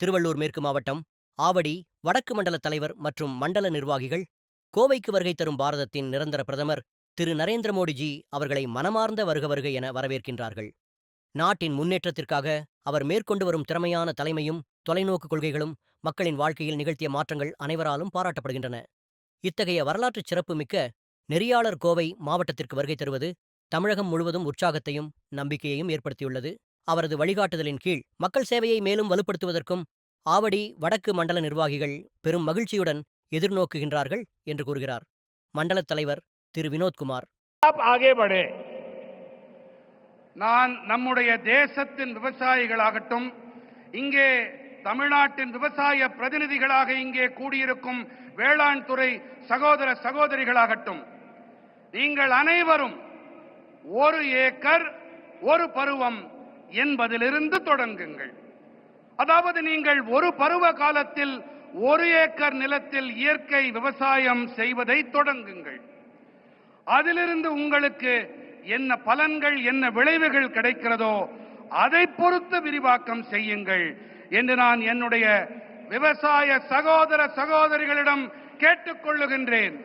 திருவள்ளூர் மேற்கு மாவட்டம் ஆவடி வடக்கு மண்டல தலைவர் மற்றும் மண்டல நிர்வாகிகள் கோவைக்கு வருகை தரும் பாரதத்தின் நிரந்தர பிரதமர் திரு. நரேந்திர மோடிஜி அவர்களை மனமார்ந்த வருக வருக என வரவேற்கின்றார்கள். நாட்டின் முன்னேற்றத்திற்காக அவர் மேற்கொண்டு வரும் திறமையான தலைமையும் தொலைநோக்கு கொள்கைகளும் மக்களின் வாழ்க்கையில் நிகழ்த்திய மாற்றங்கள் அனைவராலும் பாராட்டப்படுகின்றன. இத்தகைய வரலாற்றுச் சிறப்புமிக்க நெறியாளர் கோவை மாவட்டத்திற்கு வருகை தருவது தமிழகம் முழுவதும் உற்சாகத்தையும் நம்பிக்கையையும் ஏற்படுத்தியுள்ளது. அவரது வழிகாட்டுதலின் கீழ் மக்கள் சேவையை மேலும் வலுப்படுத்துவதற்கும் ஆவடி வடக்கு மண்டல நிர்வாகிகள் பெரும் மகிழ்ச்சியுடன் எதிர்நோக்குகின்றார்கள் என்று கூறுகிறார். மண்டல தலைவர் திரு. வினோத்குமார். நான் நம்முடைய தேசத்தின் விவசாயிகளாகட்டும் இங்கே தமிழ்நாட்டின் விவசாய பிரதிநிதிகளாக இங்கே கூடியிருக்கும் வேளாண் துறை சகோதர சகோதரிகளாகட்டும் நீங்கள் அனைவரும் ஒரு ஏக்கர் ஒரு பருவம் என்பதிலிருந்து தொடங்குங்கள். அதாவது நீங்கள் ஒரு பருவ காலத்தில் ஒரு ஏக்கர் நிலத்தில் இயற்கை விவசாயம் செய்வதை தொடங்குங்கள். அதிலிருந்து உங்களுக்கு என்ன பலன்கள் என்ன விளைவுகள் கிடைக்கிறதோ அதை பொறுத்து விரிவாக்கம் செய்யுங்கள் என்று நான் என்னுடைய விவசாய சகோதர சகோதரிகளிடம் கேட்டுக்கொள்ளுகின்றேன்.